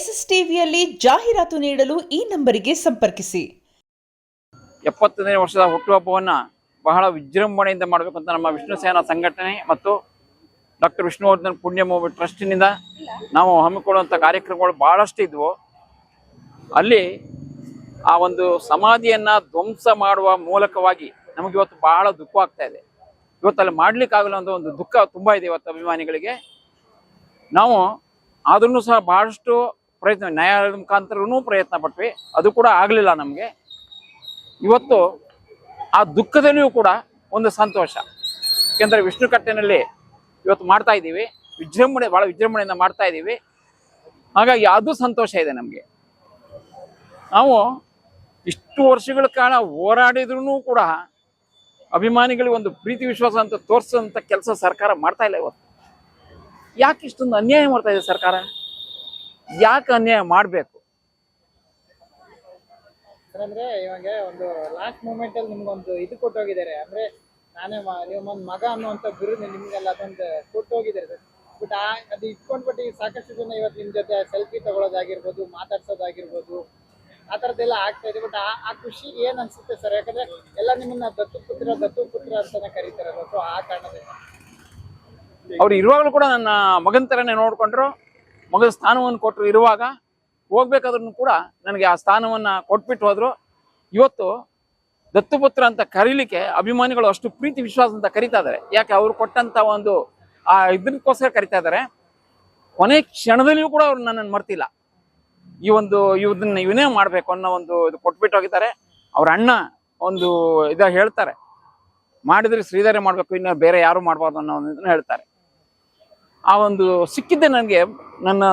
S S ಟಿವಿಯಲ್ಲಿ ಜಾಹೀರಾತು ನೀಡಲು ಈ ನಂಬರಿಗೆ ಸಂಪರ್ಕಿಸಿ. ಎಪ್ಪತ್ತನೇ ವರ್ಷದ ಹುಟ್ಟುಹಬ್ಬವನ್ನು ಬಹಳ ವಿಜೃಂಭಣೆಯಿಂದ ಮಾಡಬೇಕಂತ ಅಂತ ನಮ್ಮ ವಿಷ್ಣು ಸೇನಾ ಸಂಘಟನೆ ಮತ್ತು ಡಾಕ್ಟರ್ ವಿಷ್ಣುವರ್ಧನ್ ಪುಣ್ಯಭೂಮಿ ಟ್ರಸ್ಟಿನಿಂದ ನಾವು ಹಮ್ಮಿಕೊಳ್ಳುವಂಥ ಕಾರ್ಯಕ್ರಮಗಳು ಭಾಳಷ್ಟು ಇದ್ವು. ಅಲ್ಲಿ ಆ ಒಂದು ಸಮಾಧಿಯನ್ನು ಧ್ವಂಸ ಮಾಡುವ ಮೂಲಕವಾಗಿ ನಮಗೆ ಇವತ್ತು ಬಹಳ ದುಃಖ ಆಗ್ತಾ ಇದೆ. ಇವತ್ತು ಅಲ್ಲಿ ಮಾಡಲಿಕ್ಕಾಗಲ್ಲ ಅನ್ನೋ ಒಂದು ದುಃಖ ತುಂಬ ಇದೆ ಇವತ್ತು ಅಭಿಮಾನಿಗಳಿಗೆ. ನಾವು ಆದ್ರೂ ಸಹ ಬಹಳಷ್ಟು ಪ್ರಯತ್ನ, ನ್ಯಾಯಾಲಯದ ಮುಖಾಂತರನೂ ಪ್ರಯತ್ನ ಪಟ್ವಿ. ಅದು ಕೂಡ ಆಗಲಿಲ್ಲ ನಮಗೆ. ಇವತ್ತು ಆ ದುಃಖದಲ್ಲಿಯೂ ಕೂಡ ಒಂದು ಸಂತೋಷ. ಏಕೆಂದರೆ ವಿಷ್ಣು ಕಟ್ಟೆನಲ್ಲಿ ಇವತ್ತು ಮಾಡ್ತಾ ಇದ್ದೀವಿ. ವಿಜೃಂಭಣೆ ಭಾಳ ವಿಜೃಂಭಣೆಯಿಂದ ಮಾಡ್ತಾ ಇದ್ದೀವಿ. ಹಾಗಾಗಿ ಅದು ಸಂತೋಷ ಇದೆ ನಮಗೆ. ನಾವು ಇಷ್ಟು ವರ್ಷಗಳ ಕಾಲ ಹೋರಾಡಿದ್ರೂ ಕೂಡ ಅಭಿಮಾನಿಗಳಿಗೆ ಒಂದು ಪ್ರೀತಿ, ವಿಶ್ವಾಸ ಅಂತ ತೋರಿಸೋಂಥ ಕೆಲಸ ಸರ್ಕಾರ ಮಾಡ್ತಾ ಇಲ್ಲ ಇವತ್ತು. ಯಾಕೆ ಇಷ್ಟೊಂದು ಅನ್ಯಾಯ ಮಾಡ್ತಾ ಇದೆ ಸರ್ಕಾರ? ಯಾಕೆ ಅನ್ಯಾಯ ಮಾಡಬೇಕು? ಅಂದ್ರೆ ಇವಾಗ ಒಂದು ಲಾಸ್ಟ್ ಮೂಮೆಂಟ್ ಅಲ್ಲಿ ನಿಮ್ಗೊಂದು ಇದು ಕೊಟ್ಟೋಗಿದ್ದಾರೆ. ಅಂದ್ರೆ ನಾನೇ ನಿಮ್ಮೊಂದು ಮಗ ಅನ್ನುವಂತ ಬಿರುದು ನಿಮ್ಗೆಲ್ಲ ಅದೊಂದು ಕೊಟ್ಟೋಗಿದ್ದಾರೆ ಸರ್. ಬಟ್ ಆ ಅದು ಇಟ್ಕೊಂಡ್ಬಿಟ್ಟು ಸಾಕಷ್ಟು ಜನ ಇವತ್ತು ನಿಮ್ ಜೊತೆ ಸೆಲ್ಫಿ ತಗೊಳ್ಳೋದಾಗಿರ್ಬೋದು ಮಾತಾಡ್ಸೋದಾಗಿರ್ಬೋದು ಆ ಥರದ್ದೆಲ್ಲ ಆಗ್ತಾ ಇದೆ. ಬಟ್ ಆ ಆ ಖುಷಿ ಏನ್ ಅನ್ಸುತ್ತೆ ಸರ್? ಯಾಕಂದ್ರೆ ಎಲ್ಲ ನಿಮ್ಮನ್ನ ದತ್ತು ಪುತ್ರ ದತ್ತು ಪುತ್ರ ಅಂತಾನೆ ಕರೀತಾರೆ. ಸೊ ಆ ಕಾರಣದಿಂದ. ಅವ್ರು ಇರುವಾಗಲೂ ಕೂಡ ನನ್ನ ಮಗನ ತರನೇ ನೋಡಿಕೊಂಡ್ರು. ಮಗನ ಸ್ಥಾನವನ್ನು ಕೊಟ್ಟರು ಇರುವಾಗ ಹೋಗ್ಬೇಕಾದ್ರೂ ಕೂಡ ನನಗೆ ಆ ಸ್ಥಾನವನ್ನು ಕೊಟ್ಬಿಟ್ಟು ಹೋದರು. ಇವತ್ತು ದತ್ತುಪುತ್ರ ಅಂತ ಕರೀಲಿಕ್ಕೆ ಅಭಿಮಾನಿಗಳು ಅಷ್ಟು ಪ್ರೀತಿ ವಿಶ್ವಾಸ ಅಂತ ಕರಿತಾ ಇದ್ದಾರೆ. ಯಾಕೆ ಅವರು ಕೊಟ್ಟಂತ ಒಂದು ಆ ಇದಕ್ಕೋಸ್ಕರ ಕರಿತಾ ಇದ್ದಾರೆ. ಕೊನೆ ಕ್ಷಣದಲ್ಲಿಯೂ ಕೂಡ ಅವ್ರು ನನ್ನನ್ನು ಮರ್ತಿಲ್ಲ. ಈ ಒಂದು ಇದನ್ನ ಇವನೇ ಮಾಡಬೇಕು ಅನ್ನೋ ಒಂದು ಇದು ಕೊಟ್ಬಿಟ್ಟು ಹೋಗಿದ್ದಾರೆ. ಅವ್ರ ಅಣ್ಣ ಒಂದು ಇದ ಹೇಳ್ತಾರೆ. ಮಾಡಿದ್ರೆ ಶ್ರೀಧರ ಮಾಡಬೇಕು, ಇನ್ನು ಬೇರೆ ಯಾರು ಮಾಡಬಾರ್ದು ಅನ್ನೋ ಒಂದು ಹೇಳ್ತಾರೆ. ಆ ಒಂದು ಸಿಕ್ಕಿದ್ದೆ ನನಗೆ ನನ್ನ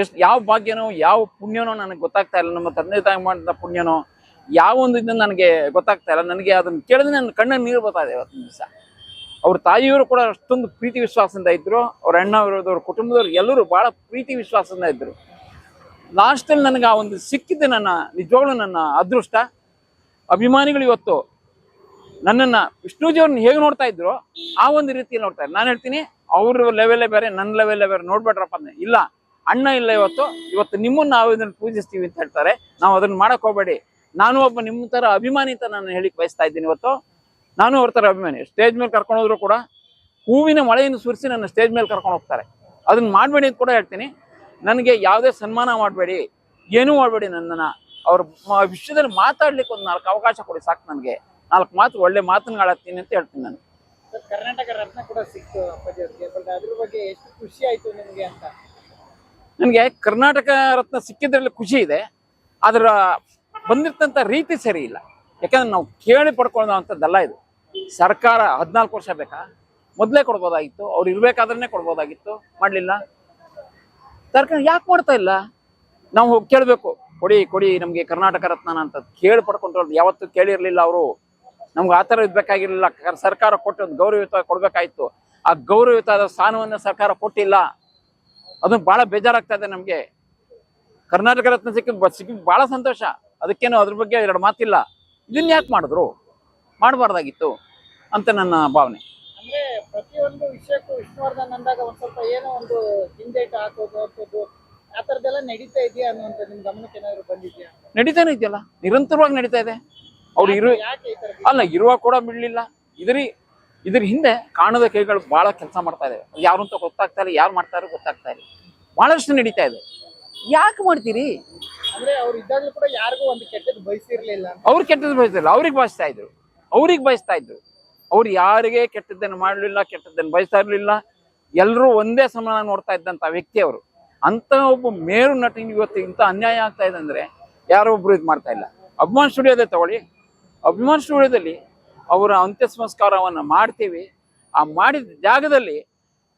ಎಷ್ಟು ಯಾವ ಭಾಗ್ಯನೋ, ಯಾವ ಪುಣ್ಯನೋ ನನಗೆ ಗೊತ್ತಾಗ್ತಾ ಇಲ್ಲ. ನಮ್ಮ ತಂದೆ ತಾಯಿ ಮಾಡಿದ ಪುಣ್ಯನೋ, ಯಾವ ಒಂದು ಇದನ್ನು ನನಗೆ ಗೊತ್ತಾಗ್ತಾ ಇಲ್ಲ. ನನಗೆ ಅದನ್ನ ಕೇಳಿದ್ರೆ ನನ್ನ ಕಣ್ಣಲ್ಲಿ ನೀರು ಬರ್ತಾ ಇದೆ ಇವತ್ತಿನ ದಿವಸ. ಅವ್ರ ತಾಯಿಯವರು ಕೂಡ ಅಷ್ಟೊಂದು ಪ್ರೀತಿ ವಿಶ್ವಾಸದಿಂದ ಇದ್ದರು ಅವ್ರ ಅಣ್ಣ ಅವ್ರದವ್ರ ಕುಟುಂಬದವ್ರು ಎಲ್ಲರೂ ಭಾಳ ಪ್ರೀತಿ ವಿಶ್ವಾಸದಿಂದ ಇದ್ದರು ಲಾಸ್ಟಲ್ಲಿ ನನಗೆ ಆ ಒಂದು ಸಿಕ್ಕಿದ್ದು ನನ್ನ, ನಿಜವಾಗ್ಲೂ ನನ್ನ ಅದೃಷ್ಟ. ಅಭಿಮಾನಿಗಳು ಇವತ್ತು ನನ್ನನ್ನು ವಿಷ್ಣುಜಿಯವ್ರನ್ನ ಹೇಗೆ ನೋಡ್ತಾ ಇದ್ರು, ಆ ಒಂದು ರೀತಿಯಲ್ಲಿ ನೋಡ್ತಾ ನಾನು ಹೇಳ್ತೀನಿ ಅವ್ರ ಲೆವೆಲ್ಲೇ ಬೇರೆ ನನ್ನ ಲೆವೆಲ್ಲೇ ಬೇರೆ ನೋಡ್ಬೇಡ್ರಪ್ಪ ಅಂದ್ರೆ ಇಲ್ಲ. ಅಣ್ಣ ಇಲ್ಲ ಇವತ್ತು ಇವತ್ತು ನಿಮ್ಮನ್ನ ನಾವು ಇದನ್ನ ಪೂಜಿಸ್ತೀವಿ ಅಂತ ಹೇಳ್ತಾರೆ. ನಾವು ಅದನ್ನ ಮಾಡಕ್ ಹೋಗ್ಬೇಡಿ. ನಾನು ಒಬ್ಬ ನಿಮ್ಮ ತರ ಅಭಿಮಾನಿ ಅಂತ ನಾನು ಹೇಳಿಕ್ ಬಯಸ್ತಾ ಇದ್ದೀನಿ ಇವತ್ತು. ನಾನು ಅವ್ರ ತರ ಅಭಿಮಾನಿ. ಸ್ಟೇಜ್ ಮೇಲೆ ಕರ್ಕೊಂಡು ಹೋದ್ರು ಕೂಡ ಹೂವಿನ ಮಳೆಯನ್ನು ಸುರಿಸಿ ನನ್ನ ಸ್ಟೇಜ್ ಮೇಲೆ ಕರ್ಕೊಂಡು ಹೋಗ್ತಾರೆ. ಅದನ್ನ ಮಾಡಬೇಡಿ ಅಂತ ಕೂಡ ಹೇಳ್ತೀನಿ. ನನಗೆ ಯಾವುದೇ ಸನ್ಮಾನ ಮಾಡಬೇಡಿ. ಏನೂ ಮಾಡಬೇಡಿ ನನ್ನನ್ನು. ಅವ್ರ ವಿಷಯದಲ್ಲಿ ಮಾತಾಡ್ಲಿಕ್ಕೆ ಒಂದು ನಾಲ್ಕು ಅವಕಾಶ ಕೊಡಿ ಸಾಕು ನನಗೆ. ನಾಲ್ಕು ಮಾತು ಒಳ್ಳೆ ಮಾತನ್ನಾಡತ್ತೀನಿ ಅಂತ ಹೇಳ್ತೀನಿ ನಾನು. ಕರ್ನಾಟಕ ರತ್ನ ಕೂಡ ಸಿಕ್ತು ಅಪ್ಪಾಜಿ ಅವ್ರಿಗೆ ಅದ್ರ ಬಗ್ಗೆ ಎಷ್ಟು ಖುಷಿ ಆಯ್ತು ನಿಮ್ಗೆ ಅಂತ? ನನಗೆ ಕರ್ನಾಟಕ ರತ್ನ ಸಿಕ್ಕಿದ್ರಲ್ಲಿ ಖುಷಿ ಇದೆ ಅದರ ಬಂದಿರ್ತಂತ ರೀತಿ ಸರಿ ಇಲ್ಲ. ಯಾಕಂದ್ರೆ ನಾವು ಕೇಳಿ ಪಡ್ಕೊಳ್ಳೋಂಥದ್ದಲ್ಲ ಇದು. ಸರ್ಕಾರ ಹದಿನಾಲ್ಕು ವರ್ಷ ಬೇಕಾ? ಮೊದಲೇ ಕೊಡ್ಬೋದಾಗಿತ್ತು, ಅವ್ರು ಇರ್ಬೇಕಾದ್ರೆ ಕೊಡ್ಬೋದಾಗಿತ್ತು, ಮಾಡಲಿಲ್ಲ. ಸರ್ಕಾರ ಯಾಕೆ ಮಾಡ್ತಾ ಇಲ್ಲ? ನಾವು ಹೋಗಿ ಕೇಳಬೇಕು, ಕೊಡಿ ಕೊಡಿ ನಮಗೆ ಕರ್ನಾಟಕ ರತ್ನ ಅಂತ ಕೇಳಿ ಪಡ್ಕೊಂಡ್ರು ಯಾವತ್ತೂ ಕೇಳಿರ್ಲಿಲ್ಲ ಅವರು. ನಮ್ಗೆ ಆ ಥರ ಇದ್ಬೇಕಾಗಿರ್ಲಿಲ್ಲ ಸರ್ಕಾರ ಕೊಟ್ಟು ಒಂದು ಗೌರವಯುತ ಕೊಡಬೇಕಾಯ್ತು. ಆ ಗೌರವಯುತವಾದ ಸ್ಥಾನವನ್ನು ಸರ್ಕಾರ ಕೊಟ್ಟಿಲ್ಲ. ಅದು ಭಾಳ ಬೇಜಾರಾಗ್ತಾ ಇದೆ ನಮಗೆ. ಕರ್ನಾಟಕ ರತ್ನ ಸಿಕ್ಕಿದ ಸಿಕ್ಕಿದ್ ಭಾಳ ಸಂತೋಷ. ಅದಕ್ಕೇನು ಅದ್ರ ಬಗ್ಗೆ ಎರಡು ಮಾತಿಲ್ಲ. ಇದನ್ನ ಯಾಕೆ ಮಾಡಿದ್ರು? ಮಾಡಬಾರ್ದಾಗಿತ್ತು ಅಂತ ನನ್ನ ಭಾವನೆ. ಅಂದ್ರೆ ಪ್ರತಿಯೊಂದು ವಿಷಯಕ್ಕೂ ವಿಷ್ಣುವರ್ಧನ್ ಅಂದಾಗ ಒಂದ್ ಸ್ವಲ್ಪ ಏನೋ ಒಂದು ಹಿಂದೇಟು ಹಾಕೋದು ಹಾಕೋದು ಆ ಥರದ್ದೆಲ್ಲ ನಡೀತಾ ಇದೆಯಾ ಅನ್ನುವಂಥ ನಿಮ್ ಗಮನಕ್ಕೆ ಏನಾದ್ರು ಬಂದಿದ್ಯಾ? ನಡೀತಾನೆ ಇದೆಯಲ್ಲ. ನಿರಂತರವಾಗಿ ನಡೀತಾ ಇದೆ. ಅವ್ರು ಇರು ಅಲ್ಲ ಇರುವ ಕೂಡ ಬಿಡ್ಲಿಲ್ಲ. ಇದ್ರಿ ಇದ್ರ ಹಿಂದೆ ಕಾಣದ ಕೈಗಳು ಬಹಳ ಕೆಲಸ ಮಾಡ್ತಾ ಇದೆ ಯಾರು ಅಂತ ಗೊತ್ತಾಗ್ತಾ ಇಲ್ಲ ಯಾರು ಮಾಡ್ತಾರೋ ಗೊತ್ತಾಗ್ತಾ ಇಲ್ಲ. ಬಹಳಷ್ಟು ನಡೀತಾ ಇದೆ. ಯಾಕೆ ಮಾಡ್ತೀರಿ? ಅಂದ್ರೆ ಅವ್ರು ಇದ್ದಾಗಲೂ ಕೂಡ ಯಾರಿಗೂ ಒಂದು ಕೆಟ್ಟದ್ದು ಬಯಸಿರ್ಲಿಲ್ಲ ಅಂತ. ಅವ್ರು ಕೆಟ್ಟದ್ದು ಬಯಸ್ತಿಲ್ಲ ಅವ್ರಿಗೆ ಬಯಸ್ತಾ ಇದ್ರು. ಅವ್ರಿಗೆ ಬಯಸ್ತಾ ಇದ್ರು. ಅವ್ರು ಯಾರಿಗೆ ಕೆಟ್ಟದ್ದನ್ನು ಮಾಡಲಿಲ್ಲ ಕೆಟ್ಟದ್ದನ್ನು ಬಯಸ್ತಾ ಇರಲಿಲ್ಲ. ಎಲ್ಲರೂ ಒಂದೇ ಸಮಾನ ನೋಡ್ತಾ ಇದ್ದಂಥ ವ್ಯಕ್ತಿ ಅವರು ಅಂತ ಒಬ್ಬ ಮೇರು ನಟನಿಗೆ ಇವತ್ತು ಇಂಥ ಅನ್ಯಾಯ ಆಗ್ತಾ ಇದೆ ಅಂದ್ರೆ ಯಾರೋ ಒಬ್ರು ಇದು ಮಾಡ್ತಾ ಇಲ್ಲ. ಅಭಿಮಾನ್ ಸ್ಟುಡಿಯೋದೇ ತಗೊಳ್ಳಿ. ಅಭಿಮಾನ್ ಸ್ಟುಡಿಯೋದಲ್ಲಿ ಅವರ ಅಂತ್ಯ ಸಂಸ್ಕಾರವನ್ನು ಮಾಡ್ತೀವಿ. ಆ ಮಾಡಿದ ಜಾಗದಲ್ಲಿ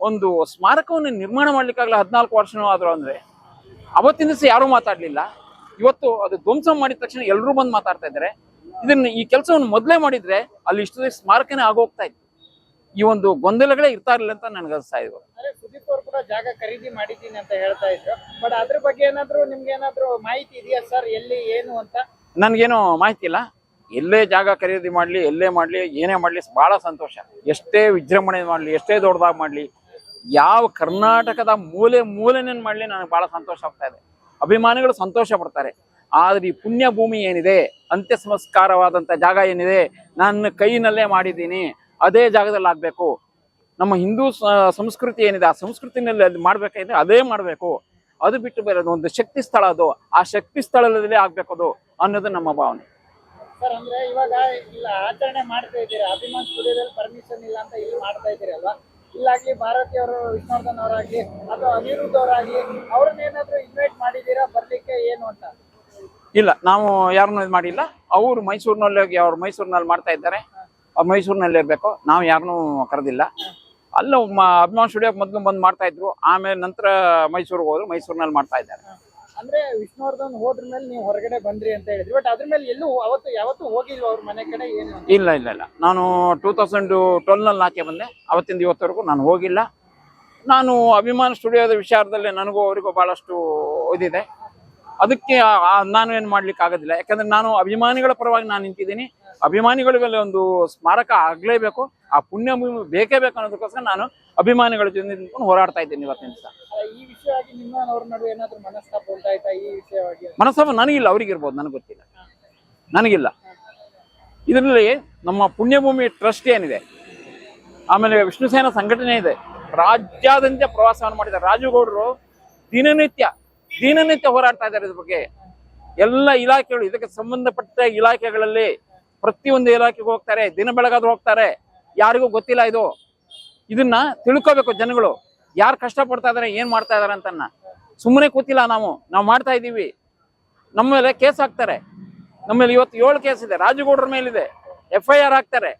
ಒಂದು ಸ್ಮಾರಕವನ್ನು ನಿರ್ಮಾಣ ಮಾಡ್ಲಿಕ್ಕಾಗಲ್ಲ ಹದಿನಾಲ್ಕು ವರ್ಷನೂ ಆದರೂ ಅಂದರೆ. ಅವತ್ತಿನ ದಿವಸ ಯಾರೂ ಮಾತಾಡಲಿಲ್ಲ. ಇವತ್ತು ಅದು ಧ್ವಂಸ ಮಾಡಿದ ತಕ್ಷಣ ಎಲ್ಲರೂ ಬಂದು ಮಾತಾಡ್ತಾ ಇದ್ದಾರೆ. ಇದನ್ನು ಈ ಕೆಲಸವನ್ನು ಮೊದಲೇ ಮಾಡಿದರೆ ಅಲ್ಲಿ ಇಷ್ಟು ಸ್ಮಾರಕನೇ ಆಗೋಗ್ತಾ ಇತ್ತು. ಈ ಒಂದು ಗೊಂದಲಗಳೇ ಇರ್ತಾ ಇರಲಿಲ್ಲ ಅಂತ ನನಗೆ ಅನಿಸ್ತಾ ಇದ್ರು ಸುದೀಪ್ ಅವ್ರು ಕೂಡ ಜಾಗ ಖರೀದಿ ಮಾಡಿದ್ದೀನಿ ಅಂತ ಹೇಳ್ತಾ ಇದ್ರು. ಬಟ್ ಅದ್ರ ಬಗ್ಗೆ ಏನಾದರೂ ನಿಮ್ಗೆ ಏನಾದ್ರು ಮಾಹಿತಿ ಇದೆಯಾ ಸರ್? ಎಲ್ಲಿ ಏನು ಅಂತ? ನನಗೇನು ಮಾಹಿತಿ ಇಲ್ಲ. ಎಲ್ಲೇ ಜಾಗ ಖರೀದಿ ಮಾಡಲಿ, ಎಲ್ಲೇ ಮಾಡಲಿ, ಏನೇ ಮಾಡಲಿ ಭಾಳ ಸಂತೋಷ. ಎಷ್ಟೇ ವಿಜೃಂಭಣೆ ಮಾಡಲಿ, ಎಷ್ಟೇ ದೊಡ್ಡದಾಗಿ ಮಾಡಲಿ, ಯಾವ ಕರ್ನಾಟಕದ ಮೂಲೆ ಮೂಲೆನೇನು ಮಾಡಲಿ ನನಗೆ ಭಾಳ ಸಂತೋಷ ಆಗ್ತಾ ಇದೆ. ಅಭಿಮಾನಿಗಳು ಸಂತೋಷ ಪಡ್ತಾರೆ. ಆದರೆ ಈ ಪುಣ್ಯ ಭೂಮಿ ಏನಿದೆ ಅಂತ್ಯ ಸಂಸ್ಕಾರವಾದಂಥ ಜಾಗ ಏನಿದೆ, ನನ್ನ ಕೈನಲ್ಲೇ ಮಾಡಿದ್ದೀನಿ, ಅದೇ ಜಾಗದಲ್ಲಿ ಆಗಬೇಕು. ನಮ್ಮ ಹಿಂದೂ ಸಂಸ್ಕೃತಿ ಏನಿದೆ, ಆ ಸಂಸ್ಕೃತಿನಲ್ಲಿ ಅಲ್ಲಿ ಮಾಡಬೇಕಾಗಿದೆ ಅದೇ ಮಾಡಬೇಕು. ಅದು ಬಿಟ್ಟು ಬೇರೆ ಒಂದು ಶಕ್ತಿ ಸ್ಥಳ ಅದು. ಆ ಶಕ್ತಿ ಸ್ಥಳದಲ್ಲೇ ಆಗ್ಬೇಕು ಅದು ಅನ್ನೋದು ನಮ್ಮ ಭಾವನೆ. ಸರ್ ಅಂದ್ರೆ ಇವಾಗ ಇಲ್ಲ ಆಚರಣೆ ಮಾಡ್ತಾ ಇದ್ದೀರಾ? ಅಭಿಮಾನ್ ಸ್ಟುಡಿಯೋದಲ್ಲಿ ಪರ್ಮಿಷನ್ ಇಲ್ಲ ಅಂತ ಇಲ್ಲಿ ಮಾಡ್ತಾ ಇದ್ದೀರಿ ಅಲ್ವಾ? ಇಲ್ಲಾಗ್ಲಿ ಭಾರತೀಯವರು ವಿಷ್ಣುವರ್ಧನ್ ಅವರಾಗ್ಲಿ ಅಥವಾ ಅನಿರುದ್ಧ ಅವರಾಗ್ಲಿ ಅವ್ರನ್ನ ಏನಾದ್ರು ಇನ್ವೈಟ್ ಮಾಡಿದ್ದೀರಾ? ಬರ್ಲಿಕ್ಕೆ ಏನು ಅಂತ? ಇಲ್ಲ ನಾವು ಯಾರನ್ನೂ ಇದು ಮಾಡಿಲ್ಲ. ಅವರು ಮೈಸೂರಿನಲ್ಲಿ ಹೋಗಿ ಅವ್ರು ಮೈಸೂರಿನಲ್ಲಿ ಮಾಡ್ತಾ ಇದ್ದಾರೆ. ಅವ್ರು ಮೈಸೂರಿನಲ್ಲಿ ಇರಬೇಕು. ನಾವು ಯಾರನ್ನೂ ಕರೆದಿಲ್ಲ. ಅಲ್ಲ ಅಭಿಮಾನ್ ಸ್ಟುಡಿಯೋಗೆ ಮೊದಲು ಬಂದು ಮಾಡ್ತಾ ಇದ್ರು. ಆಮೇಲೆ ನಂತರ ಮೈಸೂರಿಗೆ ಹೋದ್ರು ಮೈಸೂರಿನಲ್ಲಿ ಮಾಡ್ತಾ ಇದ್ದಾರೆ. ಅಂದ್ರೆ ವಿಷ್ಣುವರ್ಧನ್ ಹೋದ್ರ ಮೇಲೆ ನೀವು ಹೊರಗಡೆ ಬಂದ್ರಿ ಅಂತ ಹೇಳಿದ್ರಿ. ಬಟ್ ಅದ್ರ ಮೇಲೆ ಎಲ್ಲೂ ಅವತ್ತು ಯಾವತ್ತೂ ಹೋಗಿಲ್ವ ಅವ್ರ ಮನೆ ಕಡೆ ಏನು? ಇಲ್ಲ ಇಲ್ಲ ಇಲ್ಲ. ನಾನು ಟೂ ತೌಸಂಡ್ ಟ್ವೆಲ್ನಲ್ಲಿ ಆಚೆ ಬಂದೆ. ಅವತ್ತಿಂದ ಇವತ್ತವರೆಗೂ ನಾನು ಹೋಗಿಲ್ಲ. ನಾನು ಅಭಿಮಾನ ಸ್ಟುಡಿಯೋದ ವಿಚಾರದಲ್ಲಿ ನನಗೂ ಅವರಿಗೂ ಭಾಳಷ್ಟು ಇದಿದೆ. ಅದಕ್ಕೆ ನಾನು ಏನು ಮಾಡ್ಲಿಕ್ಕೆ ಆಗೋದಿಲ್ಲ ಯಾಕಂದ್ರೆ ನಾನು ಅಭಿಮಾನಿಗಳ ಪರವಾಗಿ ನಾನು ನಿಂತಿದ್ದೀನಿ. ಅಭಿಮಾನಿಗಳಿಗೆ ಒಂದು ಸ್ಮಾರಕ ಆಗಲೇಬೇಕು. ಆ ಪುಣ್ಯ ಭೂಮಿ ಬೇಕೇ ಬೇಕು ಅನ್ನೋದಕ್ಕೋಸ್ಕರ ನಾನು ಅಭಿಮಾನಿಗಳ ಜೊತೆ ನಿಂತ್ಕೊಂಡು ಹೋರಾಡ್ತಾ ಇದ್ದೀನಿ ಇವತ್ತಿನ ದಿವಸ. ಈ ವಿಷಯವಾಗಿ ನಿಮ್ಮ ಅವ್ರ ನಡುವೆ ಏನಾದ್ರು ಮನಸ್ತಾಪ ಉಂಟಾಯ್ತಾ ಈ ವಿಷಯವಾಗಿ? ಮನಸ್ಸಾಪ ನನಗಿಲ್ಲ ಅವರಿಗಿರ್ಬೋದು ನನಗೆ ಗೊತ್ತಿಲ್ಲ. ನನಗಿಲ್ಲ. ಇದರಲ್ಲಿ ನಮ್ಮ ಪುಣ್ಯಭೂಮಿ ಟ್ರಸ್ಟ್ ಏನಿದೆ? ಆಮೇಲೆ ವಿಷ್ಣುಸೇನ ಸಂಘಟನೆ ಇದೆ. ರಾಜ್ಯಾದ್ಯಂತ ಪ್ರವಾಸವನ್ನು ಮಾಡಿದ್ದಾರೆ ರಾಜುಗೌಡರು ದಿನನಿತ್ಯ ದಿನನಿತ್ಯ ಹೋರಾಡ್ತಾ ಇದ್ದಾರೆ ಇದ್ರ ಬಗ್ಗೆ. ಎಲ್ಲ ಇಲಾಖೆಗಳು ಇದಕ್ಕೆ ಸಂಬಂಧಪಟ್ಟ ಇಲಾಖೆಗಳಲ್ಲಿ ಪ್ರತಿಯೊಂದು ಇಲಾಖೆಗೆ ಹೋಗ್ತಾರೆ, ದಿನ ಬೆಳಗಾದ್ರೂ ಹೋಗ್ತಾರೆ, ಯಾರಿಗೂ ಗೊತ್ತಿಲ್ಲ ಇದು. ಇದನ್ನ ತಿಳ್ಕೋಬೇಕು ಜನಗಳು. ಯಾರು ಕಷ್ಟ ಪಡ್ತಾ ಇದಾರೆ, ಏನ್ ಮಾಡ್ತಾ ಇದಾರೆ ಅಂತನ್ನ. ಸುಮ್ಮನೆ ಕೂತಿಲ್ಲ ನಾವು. ನಾವು ಮಾಡ್ತಾ ಇದ್ದೀವಿ. ನಮ್ಮ ಮೇಲೆ ಕೇಸ್ ಹಾಕ್ತಾರೆ. ನಮ್ಮ ಮೇಲೆ ಇವತ್ತು ಏಳು ಕೇಸ್ ಇದೆ. ರಾಜಗೌಡ್ರ ಮೇಲಿದೆ. ಎಫ್ ಐ ಆರ್ ಹಾಕ್ತಾರೆ.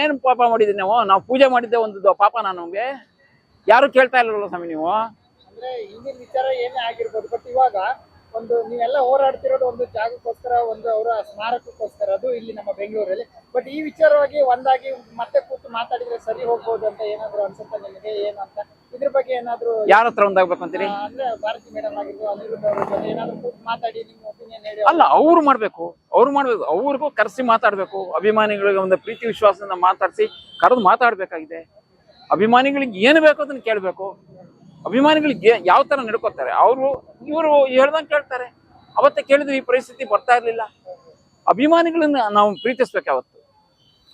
ಏನ್ ಪಾಪ ಮಾಡಿದೀವಿ ನಾವು? ನಾವು ಪೂಜೆ ಮಾಡಿದ್ದೆ ಒಂದು ಪಾಪ ನಾನು ನಮ್ಗೆ. ಯಾರು ಕೇಳ್ತಾ ಇಲ್ಲ ಸ್ವಾಮಿ ನೀವು? ಒಂದು ನೀವೆಲ್ಲ ಹೋರಾಡ್ತಿರೋದು ಒಂದು ಜಾಗಕ್ಕೋಸ್ಕರ ಒಂದು ಅವರ ಸ್ಮಾರಕಕ್ಕೋಸ್ಕರ ಅದು ಇಲ್ಲಿ ನಮ್ಮ ಬೆಂಗಳೂರಲ್ಲಿ. ಬಟ್ ಈ ವಿಚಾರವಾಗಿ ಒಂದಾಗಿ ಮತ್ತೆ ಕೂತು ಮಾತಾಡಿದ್ರೆ ಸರಿ ಹೋಗ್ಬೋದು ಅಂತ ಏನಾದ್ರು ಅನ್ಸುತ್ತೆ ನಿಮಗೆ? ಏನು ಅಂತ? ಇದ್ರ ಬಗ್ಗೆ ಏನಾದ್ರು ಯಾರ ಹತ್ರ ಒಂದಾಗ್ಬೇಕು ಅಂತೀರಿ? ಅಂದ್ರೆ ಭಾರತಿ ಮೇಡಮ್ ಆಗಿದ್ರು ಅನಿರುದ್ಧ ಅವ್ರ ಜೊತೆ ಏನಾದ್ರು ಕೂತು ಮಾತಾಡಿ ನಿಮ್ಮ ಒಪಿನಿಯನ್ ಹೇಳಿ ಅಲ್ಲ ಅವ್ರು ಮಾಡ್ಬೇಕು. ಅವ್ರು ಮಾಡ್ಬೇಕು. ಅವ್ರಿಗೂ ಕರೆಸಿ ಮಾತಾಡ್ಬೇಕು. ಅಭಿಮಾನಿಗಳಿಗೆ ಒಂದು ಪ್ರೀತಿ ವಿಶ್ವಾಸದಿಂದ ಮಾತಾಡಿಸಿ ಕರೆದು ಮಾತಾಡ್ಬೇಕಾಗಿದೆ. ಅಭಿಮಾನಿಗಳಿಗೆ ಏನು ಬೇಕು ಅದನ್ನ ಕೇಳಬೇಕು. ಅಭಿಮಾನಿಗಳಿಗೆ ಯಾವ ತರ ನಡ್ಕೋತಾರೆ? ಅವರು ಇವರು ಹೇಳ್ದಂಗೆ ಕೇಳ್ತಾರೆ. ಅವತ್ತೇ ಕೇಳಿದ್ರು ಈ ಪರಿಸ್ಥಿತಿ ಬರ್ತಾ ಇರ್ಲಿಲ್ಲ. ಅಭಿಮಾನಿಗಳನ್ನ ನಾವು ಪ್ರೀತಿಸ್ಬೇಕು ಅವತ್ತು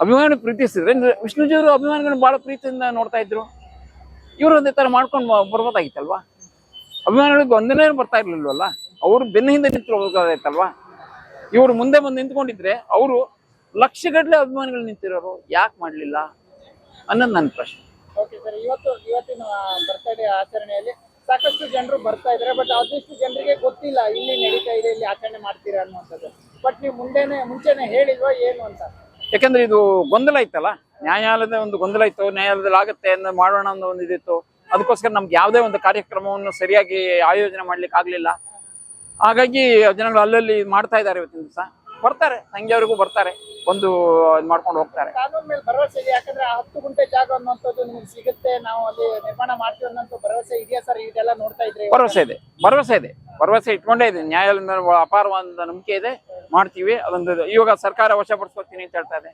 ಅಭಿಮಾನಿ ಪ್ರೀತಿಸಿದ್ರೆ ವಿಷ್ಣುಜಿಯವರು ಅಭಿಮಾನಿಗಳನ್ನ ಬಹಳ ಪ್ರೀತಿಯಿಂದ ನೋಡ್ತಾ ಇದ್ರು. ಇವರು ಒಂದೇ ತರ ಮಾಡ್ಕೊಂಡು ಬರ್ಬೋದಾಗಿತ್ತಲ್ವಾ? ಅಭಿಮಾನಿಗಳಿಗೆ ಒಂದನೇ ಬರ್ತಾ ಇರ್ಲಿಲ್ವಲ್ಲ? ಅವರು ಬೆನ್ನ ಹಿಂದೆ ನಿಂತು ಹೋಗೋದಾಯ್ತಲ್ವಾ? ಇವರು ಮುಂದೆ ಬಂದು ನಿಂತ್ಕೊಂಡಿದ್ರೆ ಅವರು ಲಕ್ಷಗಟ್ಟಲೆ ಅಭಿಮಾನಿಗಳು ನಿಂತಿರೋರು ಯಾಕೆ ಮಾಡಲಿಲ್ಲ ಅನ್ನೋದು ನನ್ನ ಪ್ರಶ್ನೆ. ಓಕೆ ಸರ್ ಇವತ್ತು, ಇವತ್ತಿನ ಬರ್ತ್ಡೇ ಆಚರಣೆಯಲ್ಲಿ ಸಾಕಷ್ಟು ಜನರು ಬರ್ತಾ ಇದ್ದಾರೆ. ಬಟ್ ಆದಷ್ಟು ಜನರಿಗೆ ಗೊತ್ತಿಲ್ಲ, ಇಲ್ಲಿ ನಡೀತಾ ಇದೆ, ಇಲ್ಲಿ ಆಚರಣೆ ಮಾಡ್ತೀರಾ ಅನ್ನುವಂಥದ್ದು. ಬಟ್ ನೀವು ಮುಂದೆನೆ, ಮುಂಚೆನೆ ಹೇಳಿಲ್ವಾ ಏನು ಅಂತ? ಯಾಕಂದ್ರೆ ಇದು ಗೊಂದಲ ಇತ್ತಲ್ಲ? ನ್ಯಾಯಾಲಯದ ಒಂದು ಗೊಂದಲ ಇತ್ತು. ನ್ಯಾಯಾಲಯದಲ್ಲಿ ಆಗುತ್ತೆ ಅನ್ನೋ ಮಾಡೋಣ ಅನ್ನೋ ಒಂದು ಇದಿತ್ತು. ಅದಕ್ಕೋಸ್ಕರ ನಮ್ಗೆ ಯಾವುದೇ ಒಂದು ಕಾರ್ಯಕ್ರಮವನ್ನು ಸರಿಯಾಗಿ ಆಯೋಜನೆ ಮಾಡ್ಲಿಕ್ಕೆ ಆಗ್ಲಿಲ್ಲ ಹಾಗಾಗಿ ಜನಗಳು ಅಲ್ಲಲ್ಲಿ ಮಾಡ್ತಾ ಇದ್ದಾರೆ ಇವತ್ತಿನ ದಿವಸ. ಬರ್ತಾರೆ ಸಂಜೆವರೆಗೂ ಬರ್ತಾರೆ ಒಂದು ಇದು ಮಾಡ್ಕೊಂಡು ಹೋಗ್ತಾರೆ. ಕಾನೂನು ಮೇಲೆ ಭರವಸೆ ಇದೆ ಯಾಕಂದ್ರೆ ಆ ಹತ್ತು ಗುಂಟೆ ಜಾಗ ಅನ್ನುವಂಥದ್ದು ನಿಮ್ಗೆ ಸಿಗುತ್ತೆ ನಾವು ಅಲ್ಲಿ ನಿರ್ಮಾಣ ಮಾಡ್ತೀವಿ ಅನ್ನೋ ಭರವಸೆ ಇದೆಯಾ ಸರ್? ಇದೆಲ್ಲ ನೋಡ್ತಾ ಇದ್ರೆ ಭರವಸೆ ಇದೆ ಭರವಸೆ ಇದೆ ಭರವಸೆ ಇಟ್ಕೊಂಡೇ ಇದೆ. ನ್ಯಾಯಾಲಯದ ಮೇಲೆ ಅಪಾರವಾದ ನಂಬಿಕೆ ಇದೆ ಮಾಡ್ತೀವಿ. ಅದೊಂದು ಇವಾಗ ಸರ್ಕಾರ ವಶಪಡಿಸ್ಕೊತೀನಿ ಅಂತ ಹೇಳ್ತಾ ಇದೆ.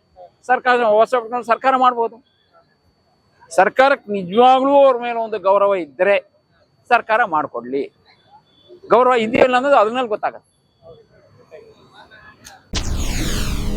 ಸರ್ಕಾರ ವಶಪಡಿಸ್ಕೊಂಡು ಸರ್ಕಾರ ಮಾಡ್ಬೋದು. ಸರ್ಕಾರಕ್ಕೆ ನಿಜವಾಗ್ಲೂ ಅವ್ರ ಮೇಲೆ ಒಂದು ಗೌರವ ಇದ್ದರೆ ಸರ್ಕಾರ ಮಾಡಿಕೊಡ್ಲಿ. ಗೌರವ ಇದೆಯಲ್ಲ ಅನ್ನೋದು ಅದ್ರ ಮೇಲೆ ಗೊತ್ತಾಗತ್ತೆ.